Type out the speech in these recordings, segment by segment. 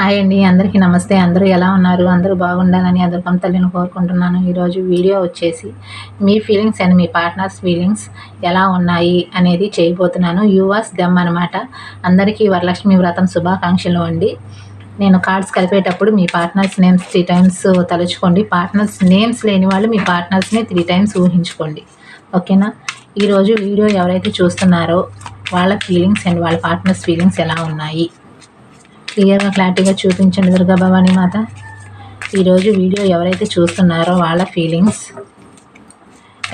Hi అండి అందరికీ నమస్తే. అందరూ ఎలా ఉన్నారు? అందరూ బాగుండాలని అందరికీ తల్లిని కోరుకుంటున్నాను. ఈరోజు వీడియో వచ్చేసి మీ ఫీలింగ్స్ అండ్ మీ పార్ట్నర్స్ ఫీలింగ్స్ ఎలా ఉన్నాయి అనేది చేయబోతున్నాను. యూవర్స్ దెమ్ అనమాట అందరికీ వరలక్ష్మి వ్రతం శుభాకాంక్షలు అండి. నేను కార్డ్స్ కలిపేటప్పుడు మీ పార్ట్నర్స్ నేమ్స్ త్రీ టైమ్స్ తలుచుకోండి. పార్ట్నర్స్ నేమ్స్ లేని వాళ్ళు మీ పార్ట్నర్స్ని త్రీ టైమ్స్ ఊహించుకోండి. ఓకేనా? ఈరోజు వీడియో ఎవరైతే చూస్తున్నారో వాళ్ళ ఫీలింగ్స్ అండ్ వాళ్ళ పార్ట్నర్స్ ఫీలింగ్స్ ఎలా ఉన్నాయి? క్లియర్గా క్లారిటీగా చూపించండి దుర్గా భవానీ మాత. ఈరోజు వీడియో ఎవరైతే చూస్తున్నారో వాళ్ళ ఫీలింగ్స్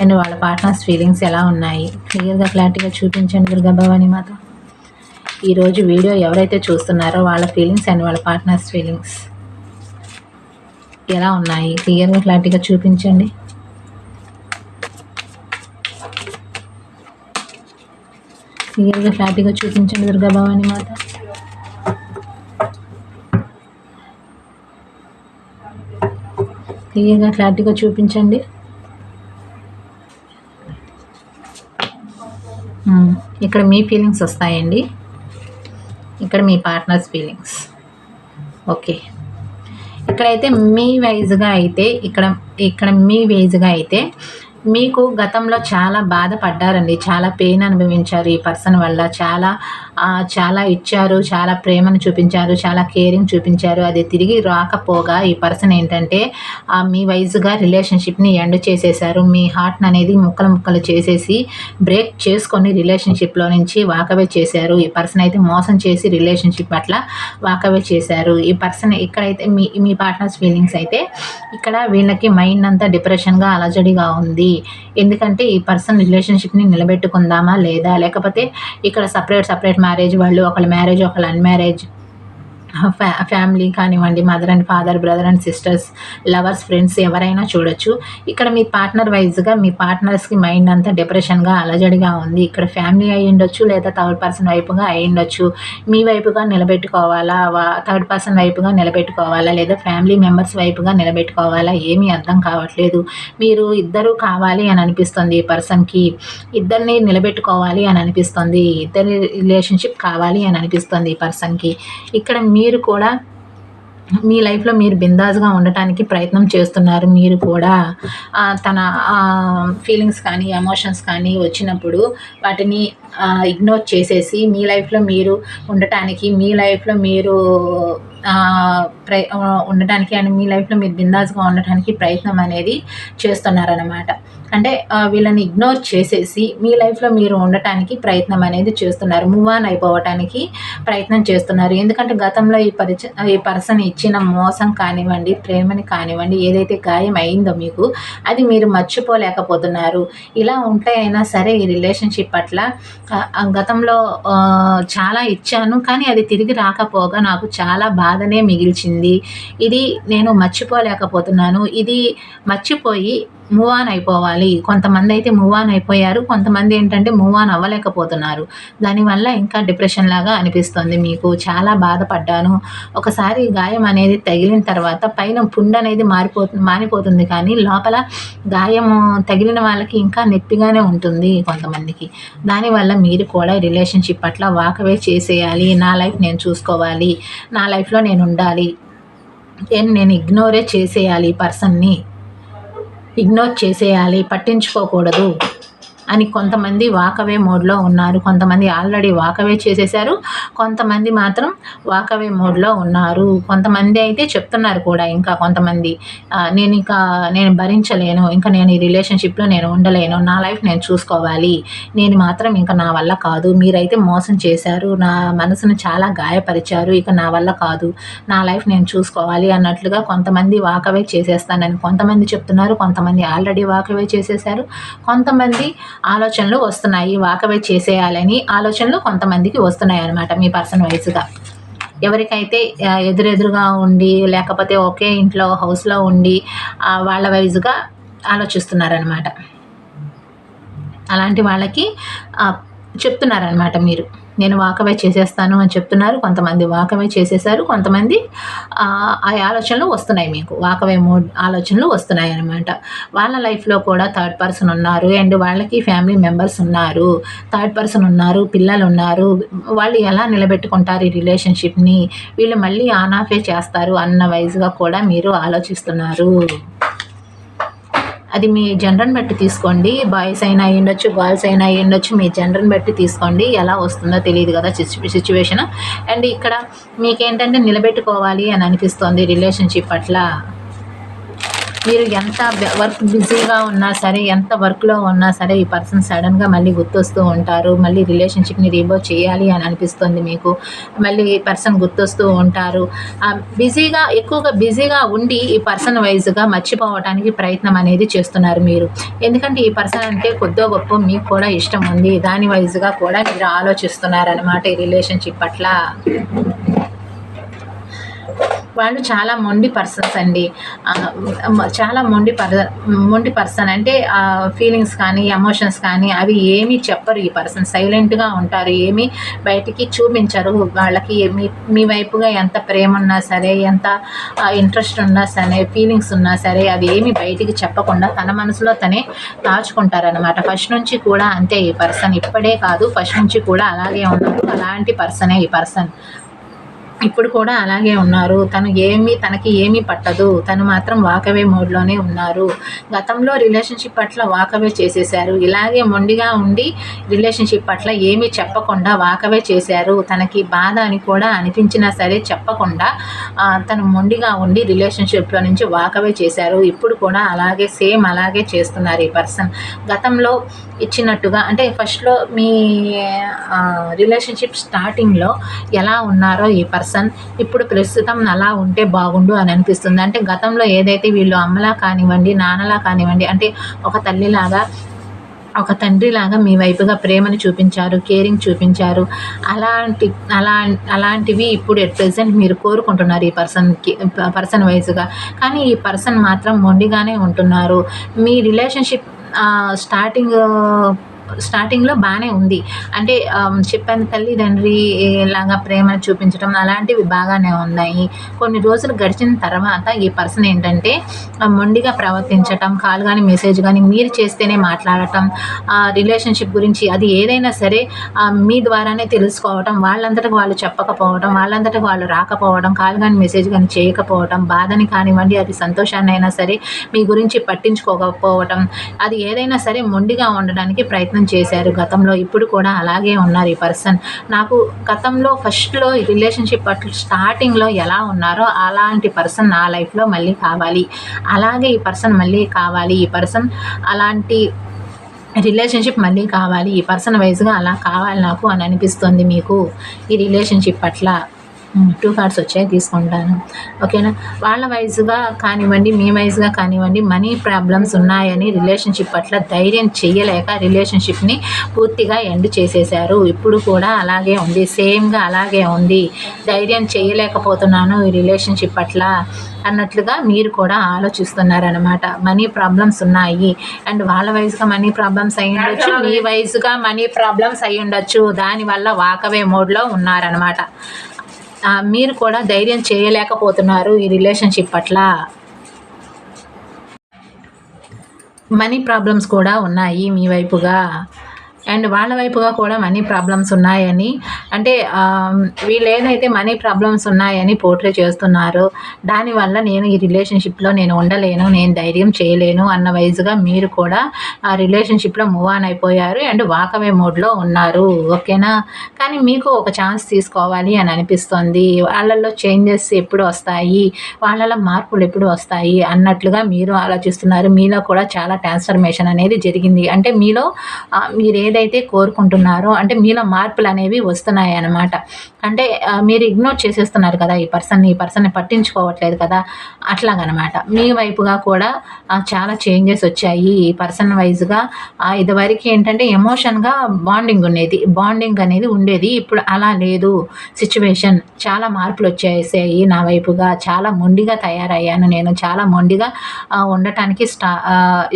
అండ్ వాళ్ళ పార్ట్నర్స్ ఫీలింగ్స్ ఎలా ఉన్నాయి? క్లియర్గా క్లారిటీగా చూపించండి దుర్గా భవానీ మాత. ఈరోజు వీడియో ఎవరైతే చూస్తున్నారో వాళ్ళ ఫీలింగ్స్ అండ్ వాళ్ళ పార్ట్నర్స్ ఫీలింగ్స్ ఎలా ఉన్నాయి? క్లియర్గా క్లారిటీగా చూపించండి. క్లియర్గా క్లారిటీగా చూపించండి దుర్గా భవానీ మాత. క్లియర్గా క్లారిటీగా చూపించండి. ఇక్కడ మీ ఫీలింగ్స్ వస్తాయండి. ఇక్కడ మీ పార్ట్నర్స్ ఫీలింగ్స్. ఓకే. ఇక్కడైతే మీ వైజ్గా అయితే ఇక్కడ ఇక్కడ మీ వైజ్గా అయితే మీకు గతంలో చాలా బాధపడ్డారండి. చాలా పెయిన్ అనుభవించారు ఈ పర్సన్ వల్ల. చాలా చాలా ఇచ్చారు చాలా ప్రేమను చూపించారు చాలా కేరింగ్ చూపించారు. అది తిరిగి రాకపోగా ఈ పర్సన్ ఏంటంటే మీ వైజ్గా రిలేషన్షిప్ని ఎండ్ చేసేసారు మీ హార్ట్ని అనేది ముక్కలు ముక్కలు చేసేసి బ్రేక్ చేసుకొని రిలేషన్షిప్లో నుంచి వాకవే చేశారు. ఈ పర్సన్ అయితే మోసం చేసి రిలేషన్షిప్ పట్ల వాకవే చేశారు. ఈ పర్సన్ ఇక్కడైతే మీ మీ పార్ట్నర్స్ ఫీలింగ్స్ అయితే ఇక్కడ వీళ్ళకి మైండ్ అంతా డిప్రెషన్గా అలజడిగా ఉంది. ఎందుకంటే ఈ పర్సన్ రిలేషన్షిప్ని నిలబెట్టుకుందామా లేదా? లేకపోతే ఇక్కడ సపరేట్ సపరేట్ మ్యారేజ్ వాళ్ళు ఒకళ్ళ మ్యారేజ్ ఒకళ్ళ అన్మ్యారేజ్ ఫ్యా ఫ్యామిలీ కానివ్వండి mother and father brother and sisters lovers friends ఎవరైనా చూడొచ్చు. ఇక్కడ మీ పార్ట్నర్ వైజ్గా మీ పార్ట్నర్స్కి మైండ్ అంతా డిప్రెషన్గా అలజడిగా ఉంది. ఇక్కడ ఫ్యామిలీ అయి ఉండొచ్చు లేదా థర్డ్ పర్సన్ వైపుగా అయి ఉండొచ్చు. మీ వైపుగా నిలబెట్టుకోవాలా? థర్డ్ పర్సన్ వైపుగా నిలబెట్టుకోవాలా? లేదా ఫ్యామిలీ మెంబర్స్ వైపుగా నిలబెట్టుకోవాలా? ఏమీ అర్థం కావట్లేదు. మీరు ఇద్దరు కావాలి అని అనిపిస్తుంది ఈ పర్సన్కి. ఇద్దరిని నిలబెట్టుకోవాలి అని అనిపిస్తుంది. ఇద్దరి రిలేషన్షిప్ కావాలి అని అనిపిస్తుంది ఈ పర్సన్కి. ఇక్కడ మీ మీరు కూడా మీ లైఫ్లో మీరు బిందాజ్గా ఉండటానికి ప్రయత్నం చేస్తున్నారు. మీరు కూడా తన ఫీలింగ్స్ కానీ ఎమోషన్స్ కానీ వచ్చినప్పుడు వాటిని ఇగ్నోర్ చేసేసి మీ లైఫ్లో మీరు ఉండటానికి మీ లైఫ్లో మీరు ప్రయ ఉండటానికి అండ్ మీ లైఫ్లో మీరు బిందాజ్గా ఉండటానికి ప్రయత్నం అనేది చేస్తున్నారనమాట అంటే వీళ్ళని ఇగ్నోర్ చేసేసి మీ లైఫ్లో మీరు ఉండటానికి ప్రయత్నం అనేది చేస్తున్నారు. మూవ్ ఆన్ అయిపోవటానికి ప్రయత్నం చేస్తున్నారు. ఎందుకంటే గతంలో ఈ పరిచ ఈ పర్సన్ ఇచ్చిన మోసం కానివ్వండి ప్రేమని కానివ్వండి ఏదైతే గాయం అయిందో మీకు అది మీరు మర్చిపోలేకపోతున్నారు. ఇలా ఉంటే అయినా సరే ఈ రిలేషన్షిప్ పట్ల గతంలో చాలా ఇచ్చాను కానీ అది తిరిగి రాకపోగా నాకు చాలా బాధనే మిగిల్చింది. ఇది నేను మర్చిపోలేకపోతున్నాను. ఇది మర్చిపోయి మూవ్ ఆన్ అయిపోవాలి. కొంతమంది అయితే మూవ్ ఆన్ అయిపోయారు. కొంతమంది ఏంటంటే మూవ్ ఆన్ అవ్వలేకపోతున్నారు. దానివల్ల ఇంకా డిప్రెషన్ లాగా అనిపిస్తుంది. మీకు చాలా బాధపడ్డాను. ఒకసారి గాయం అనేది తగిలిన తర్వాత పైన పుండు అనేది మారిపోతుంది మారిపోతుంది కానీ లోపల గాయం తగిలిన వాళ్ళకి ఇంకా నొప్పిగానే ఉంటుంది కొంతమందికి. దానివల్ల మీరు కూడా రిలేషన్షిప్ పట్ల వాకవే చేసేయాలి. నా లైఫ్ నేను చూసుకోవాలి. నా లైఫ్లో నేను ఉండాలి. నేను నేను ఇగ్నోరే చేసేయాలి ఈ పర్సన్ని ఇగ్నోర్ చేసేయాలి పట్టించుకోకూడదు. అని కొంతమంది వాకవే మోడ్లో ఉన్నారు. కొంతమంది ఆల్రెడీ వాకవే చేసేసారు కొంతమంది మాత్రం వాకవే మోడ్లో ఉన్నారు. కొంతమంది అయితే చెప్తున్నారు కూడా ఇంకా కొంతమంది నేను ఇంకా నేను భరించలేను. ఇంకా నేను ఈ రిలేషన్షిప్లో నేను ఉండలేను. నా లైఫ్ నేను చూసుకోవాలి. నేను మాత్రం ఇంకా నా వల్ల కాదు. మీరైతే మోసం చేశారు. నా మనసును చాలా గాయపరిచారు. ఇక నా వల్ల కాదు. నా లైఫ్ నేను చూసుకోవాలి అన్నట్లుగా కొంతమంది వాకవే చేసేస్తానని కొంతమంది చెప్తున్నారు. కొంతమంది ఆల్రెడీ వాకవే చేసేసారు కొంతమంది ఆలోచనలు వస్తున్నాయి వాకవే చేసేయాలని ఆలోచనలు కొంతమందికి వస్తున్నాయి అన్నమాట మీ పర్సన్ వైజ్గా. ఎవరికైతే ఎదురెదురుగా ఉండి లేకపోతే ఒకే ఇంట్లో హౌస్లో ఉండి వాళ్ళ వైజ్గా ఆలోచిస్తున్నారనమాట అలాంటి వాళ్ళకి చెప్తున్నారనమాట మీరు. నేను వాకవే చేసేస్తాను అని చెప్తున్నారు. కొంతమంది వాకవే చేసేసారు కొంతమంది ఆ ఆలోచనలు వస్తున్నాయి మీకు. వాకవే మూడ్ ఆలోచనలు వస్తున్నాయి అనమాట వాళ్ళ లైఫ్లో కూడా థర్డ్ పర్సన్ ఉన్నారు. అండ్ వాళ్ళకి ఫ్యామిలీ మెంబర్స్ ఉన్నారు. థర్డ్ పర్సన్ ఉన్నారు పిల్లలు ఉన్నారు. వాళ్ళు ఎలా నిలబెట్టుకుంటారు ఈ రిలేషన్షిప్ని వీళ్ళు మళ్ళీ ఆన్ ఆఫే చేస్తారు అన్న వైజ్గా కూడా మీరు ఆలోచిస్తున్నారు. అది మీ జెండర్ని బట్టి తీసుకోండి. బాయ్స్ అయినా అయ్యి ఉండొచ్చు గర్ల్స్ అయినా అయ్యి ఉండొచ్చు మీ జెండర్ని బట్టి తీసుకోండి. ఎలా వస్తుందో తెలియదు కదా సిచ్యువేషన్. అండ్ ఇక్కడ మీకేంటంటే నిలబెట్టుకోవాలి అని అనిపిస్తుంది రిలేషన్షిప్ అట్లా మీరు ఎంత వర్క్ బిజీగా ఉన్నా సరే ఎంత వర్క్లో ఉన్నా సరే ఈ పర్సన్ సడన్గా మళ్ళీ గుర్తొస్తూ ఉంటారు. మళ్ళీ రిలేషన్షిప్ని రీబో చేయాలి అని అనిపిస్తుంది మీకు. మళ్ళీ ఈ పర్సన్ గుర్తొస్తూ ఉంటారు. బిజీగా ఎక్కువగా బిజీగా ఉండి ఈ పర్సన్ వైజ్గా మర్చిపోవడానికి ప్రయత్నం అనేది చేస్తున్నారు మీరు. ఎందుకంటే ఈ పర్సన్ అంటే కొద్దో గొప్ప మీకు కూడా ఇష్టం ఉంది. దాని వైజ్గా కూడా మీరు ఆలోచిస్తున్నారనమాట ఈ రిలేషన్షిప్ పట్ల. వాళ్ళు చాలా మొండి పర్సన్స్ అండి. చాలా మొండి పర్ మొండి పర్సన్ అంటే ఫీలింగ్స్ కానీ ఎమోషన్స్ కానీ అవి ఏమీ చెప్పరు ఈ పర్సన్ సైలెంట్గా ఉంటారు. ఏమీ బయటికి చూపించరు. వాళ్ళకి మీ మీ వైపుగా ఎంత ప్రేమ ఉన్నా సరే ఎంత ఇంట్రెస్ట్ ఉన్నా సరే ఫీలింగ్స్ ఉన్నా సరే అవి ఏమి బయటికి చెప్పకుండా తన మనసులో తనే దాచుకుంటారనమాట ఫస్ట్ నుంచి కూడా అంతే ఈ పర్సన్ ఇప్పుడే కాదు ఫస్ట్ నుంచి కూడా అలాగే ఉన్నారు. అలాంటి పర్సనే ఈ పర్సన్ ఇప్పుడు కూడా అలాగే ఉన్నారు. తను ఏమీ తనకి ఏమీ పట్టదు. తను మాత్రం వాకవే మోడ్లోనే ఉన్నారు. గతంలో రిలేషన్షిప్ పట్ల వాకవే చేసేశారు. ఇలాగే మొండిగా ఉండి రిలేషన్షిప్ పట్ల ఏమీ చెప్పకుండా వాకవే చేశారు. తనకి బాధ అని కూడా అనిపించినా సరే చెప్పకుండా తను మొండిగా ఉండి రిలేషన్షిప్లో నుంచి వాకవే చేశారు. ఇప్పుడు కూడా అలాగే సేమ్ అలాగే చేస్తున్నారు ఈ పర్సన్. గతంలో ఇచ్చినట్టుగా అంటే ఫస్ట్లో మీ రిలేషన్షిప్ స్టార్టింగ్లో ఎలా ఉన్నారో ఈ పర్సన్ పర్సన్ ఇప్పుడు ప్రస్తుతం అలా ఉంటే బాగుండు అని అనిపిస్తుంది. అంటే గతంలో ఏదైతే వీళ్ళు అమ్మలా కానివ్వండి నాన్నలా కానివ్వండి అంటే ఒక తల్లిలాగా ఒక తండ్రిలాగా మీ వైపుగా ప్రేమను చూపించారు కేరింగ్ చూపించారు అలాంటి అలా అలాంటివి ఇప్పుడు ఎట్ ప్రజెంట్ మీరు కోరుకుంటున్నారు ఈ పర్సన్కి పర్సన్ వైజ్గా కానీ ఈ పర్సన్ మాత్రం మొండిగానే ఉంటున్నారు. మీ రిలేషన్షిప్ స్టార్టింగ్ స్టార్టింగ్లో బాగానే ఉంది. అంటే చెప్పాను తల్లిదండ్రి లాగా ప్రేమ చూపించడం అలాంటివి బాగానే ఉన్నాయి. కొన్ని రోజులు గడిచిన తర్వాత ఈ పర్సన్ ఏంటంటే మొండిగా ప్రవర్తించటం కాల్ కానీ మెసేజ్ కానీ మీరు చేస్తేనే మాట్లాడటం రిలేషన్షిప్ గురించి అది ఏదైనా సరే మీ ద్వారానే తెలుసుకోవటం వాళ్ళంతటికి వాళ్ళు చెప్పకపోవడం వాళ్ళంతటికి వాళ్ళు రాకపోవడం కాల్ కానీ మెసేజ్ కానీ చేయకపోవడం బాధని కానివ్వండి అది సంతోషాన్ని అయినా సరే మీ గురించి పట్టించుకోకపోవటం అది ఏదైనా సరే మొండిగా ఉండడానికి ప్రయత్నం ప్రయత్నం చేశారు. గతంలో ఇప్పుడు కూడా అలాగే ఉన్నారు ఈ పర్సన్. నాకు గతంలో ఫస్ట్లో రిలేషన్షిప్ పట్ల స్టార్టింగ్లో ఎలా ఉన్నారో అలాంటి పర్సన్ నా లైఫ్లో మళ్ళీ కావాలి. అలాగే ఈ పర్సన్ మళ్ళీ కావాలి. ఈ పర్సన్ అలాంటి రిలేషన్షిప్ మళ్ళీ కావాలి. ఈ పర్సన్ వైజ్గా అలా కావాలి నాకు అని అనిపిస్తుంది మీకు ఈ రిలేషన్షిప్ పట్ల టూ కార్డ్స్ వచ్చాయి తీసుకుంటాను. ఓకేనా? వాళ్ళ వైజ్గా కానివ్వండి మీ వైజ్గా కానివ్వండి మనీ ప్రాబ్లమ్స్ ఉన్నాయని రిలేషన్షిప్ పట్ల ధైర్యం చెయ్యలేక రిలేషన్షిప్ని పూర్తిగా ఎండ్ చేసేసారు ఇప్పుడు కూడా అలాగే ఉంది సేమ్గా అలాగే ఉంది. ధైర్యం చేయలేకపోతున్నాను ఈ రిలేషన్షిప్ పట్ల అన్నట్లుగా మీరు కూడా ఆలోచిస్తున్నారనమాట మనీ ప్రాబ్లమ్స్ ఉన్నాయి. అండ్ వాళ్ళ వైజ్గా మనీ ప్రాబ్లమ్స్ అయి ఉండొచ్చు మీ వైజ్గా మనీ ప్రాబ్లమ్స్ అయి ఉండొచ్చు. దానివల్ల వాకవే మోడ్లో ఉన్నారనమాట మీరు కూడా ధైర్యం చేయలేకపోతున్నారు ఈ రిలేషన్షిప్ పట్ల. మనీ ప్రాబ్లమ్స్ కూడా ఉన్నాయి మీ వైపుగా. అండ్ వాళ్ళ వైపుగా కూడా మనీ ప్రాబ్లమ్స్ ఉన్నాయని అంటే వీళ్ళు ఏదైతే మనీ ప్రాబ్లమ్స్ ఉన్నాయని పోర్ట్రే చేస్తున్నారో దానివల్ల నేను ఈ రిలేషన్షిప్లో నేను ఉండలేను నేను ధైర్యం చేయలేను అన్న వైజ్గా మీరు కూడా ఆ రిలేషన్షిప్లో మూవ్ ఆన్ అయిపోయారు అండ్ వాకవే మోడ్లో ఉన్నారు ఓకేనా? కానీ మీకు ఒక ఛాన్స్ తీసుకోవాలి అని అనిపిస్తుంది. వాళ్ళల్లో చేంజెస్ ఎప్పుడు వస్తాయి? వాళ్ళలో మార్పులు ఎప్పుడు వస్తాయి? అన్నట్లుగా మీరు ఆలోచిస్తున్నారు. మీలో కూడా చాలా ట్రాన్స్ఫర్మేషన్ అనేది జరిగింది. అంటే మీలో మీరు ఏదైతే కోరుకుంటున్నారో అంటే మీలో మార్పులు అనేవి వస్తున్నాయి అన్నమాట అంటే మీరు ఇగ్నోర్ చేసేస్తున్నారు కదా ఈ పర్సన్ని ఈ పర్సన్ని పట్టించుకోవట్లేదు కదా అట్లాగనమాట. మీ వైపుగా కూడా చాలా చేంజెస్ వచ్చాయి ఈ పర్సన్ వైజ్గా ఇదివరకు ఏంటంటే ఎమోషన్గా బాండింగ్ ఉండేది. బాండింగ్ అనేది ఉండేది. ఇప్పుడు అలా లేదు. సిచ్యువేషన్ చాలా మార్పులు వచ్చేసాయి నా వైపుగా. చాలా మొండిగా తయారయ్యాను నేను. చాలా మొండిగా ఉండటానికి స్టా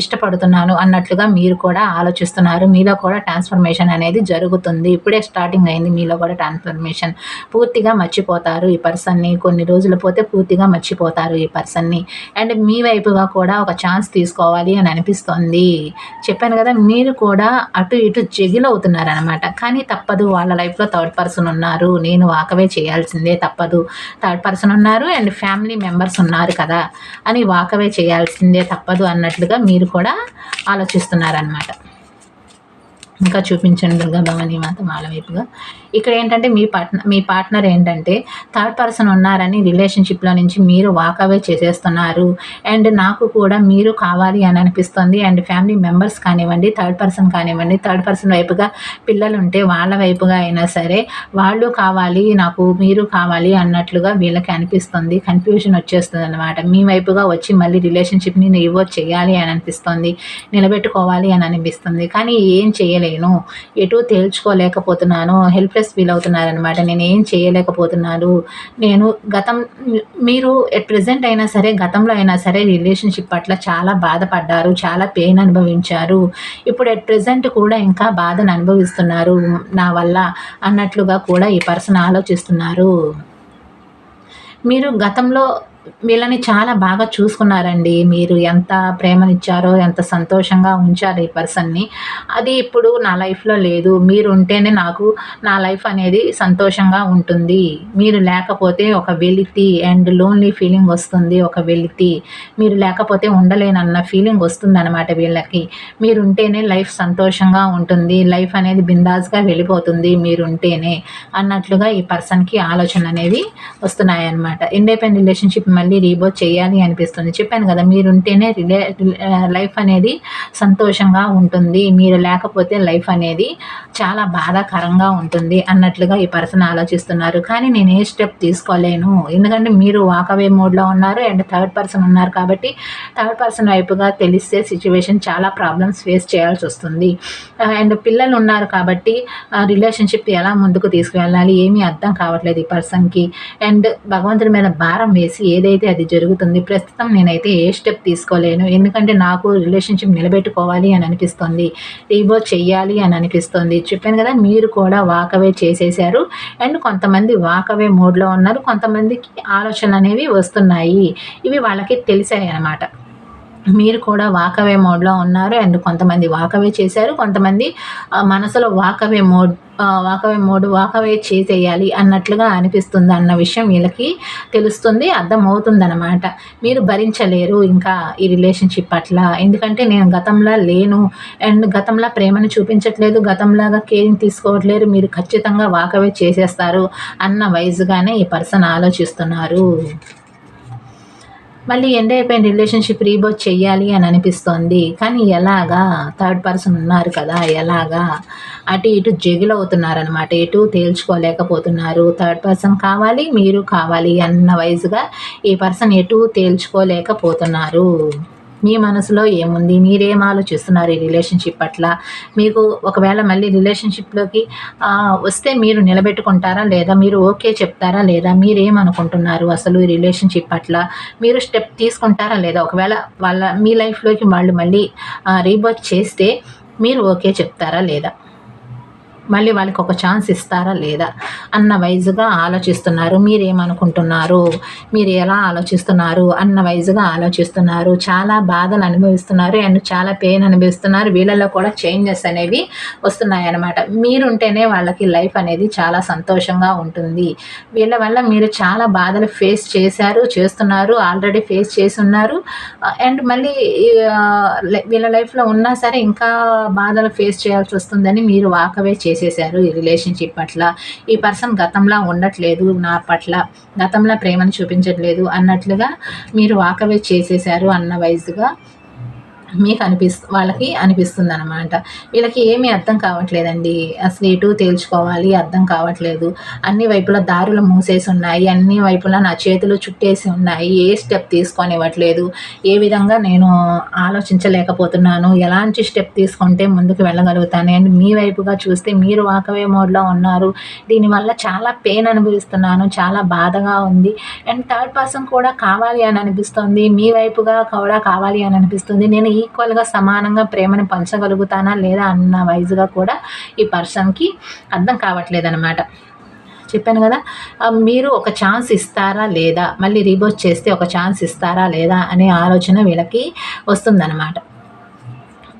ఇష్టపడుతున్నాను అన్నట్లుగా మీరు కూడా ఆలోచిస్తున్నారు. మీలో కూడా ట్రాన్స్ఫర్మేషన్ అనేది జరుగుతుంది. ఇప్పుడే స్టార్టింగ్ అయింది. మీలో కూడా ట్రాన్స్ఫర్మేషన్ పూర్తిగా మర్చిపోతారు ఈ పర్సన్ని. కొన్ని రోజులు పోతే పూర్తిగా మర్చిపోతారు ఈ పర్సన్ని. అండ్ మీ వైపుగా కూడా ఒక ఛాన్స్ తీసుకోవాలి అని అనిపిస్తుంది. చెప్పాను కదా మీరు కూడా అటు ఇటు జగిల్ అవుతున్నారనమాట కానీ తప్పదు వాళ్ళ లైఫ్లో థర్డ్ పర్సన్ ఉన్నారు. నేను వాకవే చేయాల్సిందే తప్పదు. థర్డ్ పర్సన్ ఉన్నారు అండ్ ఫ్యామిలీ మెంబర్స్ ఉన్నారు కదా అని వాకవే చేయాల్సిందే తప్పదు అన్నట్లుగా మీరు కూడా ఆలోచిస్తున్నారనమాట ఇంకా చూపించండి దుర్గా భవానీ మాత మాల వైపుగా. ఇక్కడ ఏంటంటే మీ పార్ట్నర్ మీ పార్ట్నర్ ఏంటంటే థర్డ్ పర్సన్ ఉన్నారని రిలేషన్షిప్లో నుంచి మీరు వాకవే చేసేస్తున్నారు. అండ్ నాకు కూడా మీరు కావాలి అని అనిపిస్తుంది. అండ్ ఫ్యామిలీ మెంబర్స్ కానివ్వండి థర్డ్ పర్సన్ కానివ్వండి థర్డ్ పర్సన్ వైపుగా పిల్లలు ఉంటే వాళ్ళ వైపుగా అయినా సరే వాళ్ళు కావాలి నాకు మీరు కావాలి అన్నట్లుగా వీళ్ళకి అనిపిస్తుంది. కన్ఫ్యూజన్ వచ్చేస్తుంది అనమాట మీ వైపుగా వచ్చి మళ్ళీ రిలేషన్షిప్ని ఇవ్వ చేయాలి అని అనిపిస్తుంది. నిలబెట్టుకోవాలి అని అనిపిస్తుంది. కానీ ఏం చేయలేదు చేయలేను ఎటు తేల్చుకోలేకపోతున్నాను హెల్ప్లెస్ ఫీల్ అవుతున్నారనమాట నేను ఏం చేయలేకపోతున్నాను. నేను గతం మీరు ఎట్ ప్రజెంట్ అయినా సరే గతంలో అయినా సరే రిలేషన్షిప్ పట్ల చాలా బాధపడ్డారు చాలా పెయిన్ అనుభవించారు. ఇప్పుడు ఎట్ ప్రజెంట్ కూడా ఇంకా బాధను అనుభవిస్తున్నారు నా వల్ల అన్నట్లుగా కూడా ఈ పర్సన్ ఆలోచిస్తున్నారు. మీరు గతంలో వీళ్ళని చాలా బాగా చూసుకున్నారండి. మీరు ఎంత ప్రేమనిచ్చారో ఎంత సంతోషంగా ఉంచారు ఈ పర్సన్ని. అది ఇప్పుడు నా లైఫ్లో లేదు. మీరు ఉంటేనే నాకు నా లైఫ్ అనేది సంతోషంగా ఉంటుంది. మీరు లేకపోతే ఒక వెలితి అండ్ లోన్లీ ఫీలింగ్ వస్తుంది. ఒక వెలితి. మీరు లేకపోతే ఉండలేనన్న ఫీలింగ్ వస్తుంది అనమాట వీళ్ళకి. మీరు ఉంటేనే లైఫ్ సంతోషంగా ఉంటుంది. లైఫ్ అనేది బిందాస్గా వెళ్ళిపోతుంది మీరు ఉంటేనే అన్నట్లుగా ఈ పర్సన్కి ఆలోచన అనేది వస్తున్నాయన్నమాట. ఇండిపెండెంట్ రిలేషన్షిప్ మళ్ళీ రీబోత్ చేయాలి అనిపిస్తుంది. చెప్పాను కదా మీరు ఉంటేనే రిలే లైఫ్ అనేది సంతోషంగా ఉంటుంది. మీరు లేకపోతే లైఫ్ అనేది చాలా బాధాకరంగా ఉంటుంది అన్నట్లుగా ఈ పర్సన్ ఆలోచిస్తున్నారు. కానీ నేను ఏ స్టెప్ తీసుకోలేను. ఎందుకంటే మీరు వాకవే మోడ్లో ఉన్నారు అండ్ థర్డ్ పర్సన్ ఉన్నారు కాబట్టి థర్డ్ పర్సన్ వైపుగా తెలిస్తే సిచ్యువేషన్ చాలా ప్రాబ్లమ్స్ ఫేస్ చేయాల్సి వస్తుంది. అండ్ పిల్లలు ఉన్నారు కాబట్టి రిలేషన్షిప్ ఎలా ముందుకు తీసుకువెళ్ళాలి? ఏమీ అర్థం కావట్లేదు ఈ పర్సన్కి. అండ్ భగవంతుడి మీద భారం వేసి ఏదైతే అది జరుగుతుంది ప్రస్తుతం నేనైతే ఏ స్టెప్ తీసుకోలేను. ఎందుకంటే నాకు రిలేషన్షిప్ నిలబెట్టుకోవాలి అని అనిపిస్తుంది. రీబో చెయ్యాలి అని అనిపిస్తుంది. చెప్పాను కదా మీరు కూడా వాకవే చేసేసారు అండ్ కొంతమంది వాకవే మోడ్లో ఉన్నారు. కొంతమందికి ఆలోచనలు అనేవి వస్తున్నాయి. ఇవి వాళ్ళకి తెలిసాయి అన్నమాట. మీరు కూడా వాకవే మోడ్లో ఉన్నారు. అండ్ కొంతమంది వాకవే చేశారు. కొంతమంది మనసులో walk away mode walk away mode walk away చేసేయాలి అన్నట్లుగా అనిపిస్తుంది అన్న విషయం వీళ్ళకి తెలుస్తుంది. అర్థమవుతుంది అనమాట మీరు భరించలేరు ఇంకా ఈ రిలేషన్షిప్ పట్ల. ఎందుకంటే నేను గతంలో లేను. అండ్ గతంలో ప్రేమను చూపించట్లేదు. గతంలాగా కేరింగ్ తీసుకోవట్లేరు. మీరు ఖచ్చితంగా వాకవే చేసేస్తారు అన్న వైజ్గానే ఈ పర్సన్ ఆలోచిస్తున్నారు. మళ్ళీ ఎండ్ అయిపోయిన రిలేషన్షిప్ రీబోట్ చెయ్యాలి అని అనిపిస్తోంది. కానీ ఎలాగా? థర్డ్ పర్సన్ ఉన్నారు కదా ఎలాగా? అటు ఇటు జగిల్ అవుతున్నారనమాట ఎటు తేల్చుకోలేకపోతున్నారు. థర్డ్ పర్సన్ కావాలి మీరు కావాలి అన్న వైజ్గా ఈ పర్సన్ ఎటు తేల్చుకోలేకపోతున్నారు. మీ మనసులో ఏముంది? మీరేం ఆలోచిస్తున్నారు ఈ రిలేషన్షిప్ పట్ల? మీకు ఒకవేళ మళ్ళీ రిలేషన్షిప్లోకి వస్తే మీరు నిలబెట్టుకుంటారా? లేదా మీరు ఓకే చెప్తారా? లేదా మీరేమనుకుంటున్నారు అసలు ఈ రిలేషన్షిప్ పట్ల? మీరు స్టెప్ తీసుకుంటారా? లేదా ఒకవేళ వాళ్ళ మీ లైఫ్లోకి వాళ్ళు మళ్ళీ రీబర్త్ చేస్తే మీరు ఓకే చెప్తారా? లేదా? మళ్ళీ వాళ్ళకి ఒక ఛాన్స్ ఇస్తారా లేదా అన్న వైజ్గా ఆలోచిస్తున్నారు. మీరేమనుకుంటున్నారు? మీరు ఎలా ఆలోచిస్తున్నారు? అన్న వైజ్గా ఆలోచిస్తున్నారు. చాలా బాధలు అనుభవిస్తున్నారు. అండ్ చాలా పెయిన్ అనుభవిస్తున్నారు. వీళ్ళలో కూడా చేంజెస్ అనేవి వస్తున్నాయి అన్నమాట మీరుంటేనే వాళ్ళకి లైఫ్ అనేది చాలా సంతోషంగా ఉంటుంది. వీళ్ళ వల్ల మీరు చాలా బాధలు ఫేస్ చేశారు చేస్తున్నారు ఆల్రెడీ ఫేస్ చేసి ఉన్నారు. అండ్ మళ్ళీ వీళ్ళ లైఫ్లో ఉన్నా సరే ఇంకా బాధలు ఫేస్ చేయాల్సి వస్తుందని మీరు వాకవే చేసి చేసేసారు ఈ రిలేషన్షిప్ పట్ల. ఈ పర్సన్ గతంలా ఉండట్లేదు నా పట్ల గతంలో ప్రేమను చూపించట్లేదు అన్నట్లుగా మీరు వాకవే చేసేసారు అన్న వైజ్గా మీకు అనిపిస్తు వాళ్ళకి అనిపిస్తుంది అనమాట వీళ్ళకి ఏమీ అర్థం కావట్లేదండి. అసలు ఎటు తేల్చుకోవాలి? అర్థం కావట్లేదు. అన్ని వైపులా దారులు మూసేసి ఉన్నాయి. అన్ని వైపులా నా చేతులు చుట్టేసి ఉన్నాయి. ఏ స్టెప్ తీసుకొని ఇవ్వట్లేదు ఏ విధంగా నేను ఆలోచించలేకపోతున్నాను. ఎలాంటి స్టెప్ తీసుకుంటే ముందుకు వెళ్ళగలుగుతాను? అండ్ మీ వైపుగా చూస్తే మీరు వాకవే మోడ్లో ఉన్నారు. దీనివల్ల చాలా పెయిన్ అనుభవిస్తున్నాను. చాలా బాధగా ఉంది. అండ్ థర్డ్ పర్సన్ కూడా కావాలి అని అనిపిస్తుంది. మీ వైపుగా కూడా కావాలి అని అనిపిస్తుంది. నేను ఈక్వల్గా సమానంగా ప్రేమను పంచగలుగుతానా లేదా అన్న వైజ్గా కూడా ఈ పర్సన్కి అర్థం కావట్లేదు అనమాట చెప్పాను కదా మీరు ఒక ఛాన్స్ ఇస్తారా లేదా మళ్ళీ రీబోస్ చేస్తే ఒక ఛాన్స్ ఇస్తారా లేదా అనే ఆలోచన వీళ్ళకి వస్తుందన్నమాట.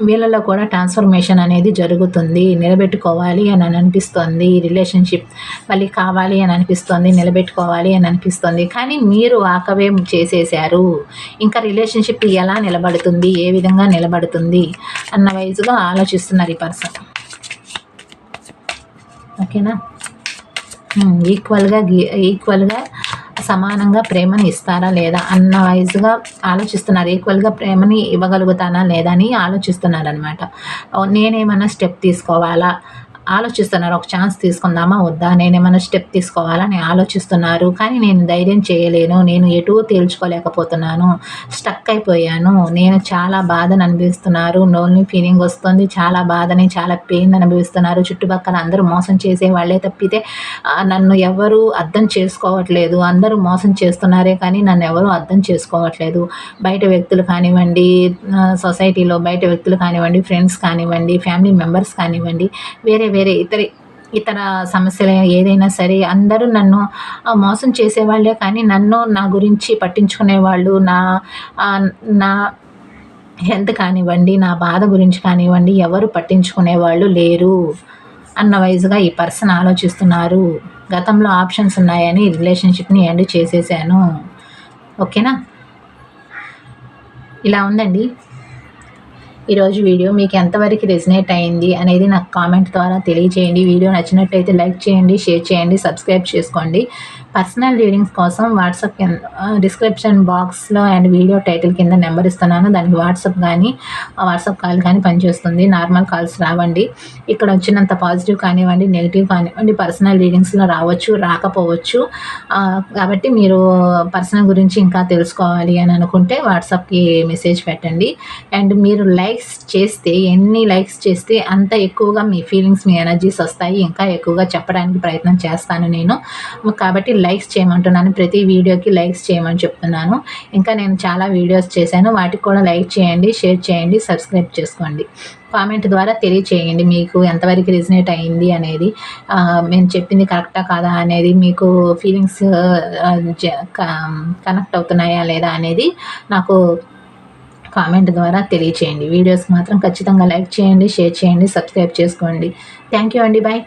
వీళ్ళలో కూడా ట్రాన్స్ఫర్మేషన్ అనేది జరుగుతుంది. నిలబెట్టుకోవాలి అని అనిపిస్తుంది. రిలేషన్షిప్ మళ్ళీ కావాలి అని అనిపిస్తుంది. నిలబెట్టుకోవాలి అని అనిపిస్తుంది. కానీ మీరు ఆకవే చేసేసారు ఇంకా రిలేషన్షిప్ ఎలా నిలబడుతుంది? ఏ విధంగా నిలబడుతుంది? అన్న వయసులో ఆలోచిస్తున్నారు ఈ పర్సన్ ఓకేనా ఈక్వల్గా ఈక్వల్గా సమానంగా ప్రేమని ఇస్తారా లేదా అన్న వైజ్గా ఆలోచిస్తున్నారు ఈక్వల్గా ప్రేమని ఇవ్వగలుగుతానా లేదా అని ఆలోచిస్తున్నారనమాట నేనేమైనా స్టెప్ తీసుకోవాలా? ఆలోచిస్తున్నారు ఒక ఛాన్స్ తీసుకుందామా వద్దా? నేను ఏమైనా స్టెప్ తీసుకోవాలని ఆలోచిస్తున్నారు. కానీ నేను ధైర్యం చేయలేను నేను ఎటు తేల్చుకోలేకపోతున్నాను స్టక్ అయిపోయాను. నేను చాలా బాధను అనుభవిస్తున్నారు. నోల్ని ఫీలింగ్ వస్తుంది చాలా బాధని చాలా పెయిన్ అనుభవిస్తున్నారు. చుట్టుపక్కల అందరూ మోసం చేసే వాళ్ళే తప్పితే నన్ను ఎవరు అర్థం చేసుకోవట్లేదు. అందరూ మోసం చేస్తున్నారే కానీ నన్ను ఎవరు అర్థం చేసుకోవట్లేదు. బయట వ్యక్తులు కానివ్వండి సొసైటీలో బయట వ్యక్తులు కానివ్వండి ఫ్రెండ్స్ కానివ్వండి ఫ్యామిలీ మెంబర్స్ కానివ్వండి వేరే వేరే ఇతర ఇతర సమస్యలు ఏదైనా సరే అందరూ నన్ను మోసం చేసేవాళ్ళే కానీ నన్ను నా గురించి పట్టించుకునేవాళ్ళు నా నా హెల్త్ కానివ్వండి నా బాధ గురించి కానివ్వండి ఎవరు పట్టించుకునేవాళ్ళు లేరు అన్న వైజ్గా ఈ పర్సన్ ఆలోచిస్తున్నారు. గతంలో ఆప్షన్స్ ఉన్నాయని రిలేషన్షిప్ని ఎండ్ చేసేసాను. ఓకేనా? ఇలా ఉందండి. ఈరోజు వీడియో మీకు ఎంతవరకు రెజినేట్ అయింది అనేది నాకు కామెంట్ ద్వారా తెలియచేయండి. వీడియో నచ్చినట్టయితే లైక్ చేయండి షేర్ చేయండి సబ్స్క్రైబ్ చేసుకోండి. పర్సనల్ రీడింగ్స్ కోసం వాట్సాప్ డిస్క్రిప్షన్ బాక్స్లో అండ్ వీడియో టైటిల్ కింద నెంబర్ ఇస్తున్నాను. దానికి వాట్సాప్ కానీ వాట్సాప్ కాల్ కానీ పనిచేస్తుంది. నార్మల్ కాల్స్ రావండి. ఇక్కడ వచ్చినంత పాజిటివ్ కానివ్వండి నెగిటివ్ కానివ్వండి పర్సనల్ రీడింగ్స్లో రావచ్చు రాకపోవచ్చు. కాబట్టి మీరు పర్సనల్ గురించి ఇంకా తెలుసుకోవాలి అని అనుకుంటే వాట్సాప్కి మెసేజ్ పెట్టండి. అండ్ మీరు లైక్ లైక్స్ చేస్తే ఎన్ని లైక్స్ చేస్తే అంత ఎక్కువగా మీ ఫీలింగ్స్ మీ ఎనర్జీస్ వస్తాయి. ఇంకా ఎక్కువగా చెప్పడానికి ప్రయత్నం చేస్తాను నేను. కాబట్టి లైక్స్ చేయమంటున్నాను. ప్రతి వీడియోకి లైక్స్ చేయమని చెప్తున్నాను. ఇంకా నేను చాలా వీడియోస్ చేశాను. వాటికి కూడా లైక్ చేయండి షేర్ చేయండి సబ్స్క్రైబ్ చేసుకోండి. కామెంట్ ద్వారా తెలియచేయండి మీకు ఎంతవరకు రిజనేట్ అయింది అనేది. నేను చెప్పింది కరెక్టా కాదా అనేది మీకు ఫీలింగ్స్ కనెక్ట్ అవుతున్నాయా లేదా అనేది నాకు కామెంట్ ద్వారా తెలియచేయండి. వీడియోస్ మాత్రం ఖచ్చితంగా లైక్ చేయండి షేర్ చేయండి సబ్స్క్రైబ్ చేసుకోండి. థ్యాంక్ యూ అండి. బాయ్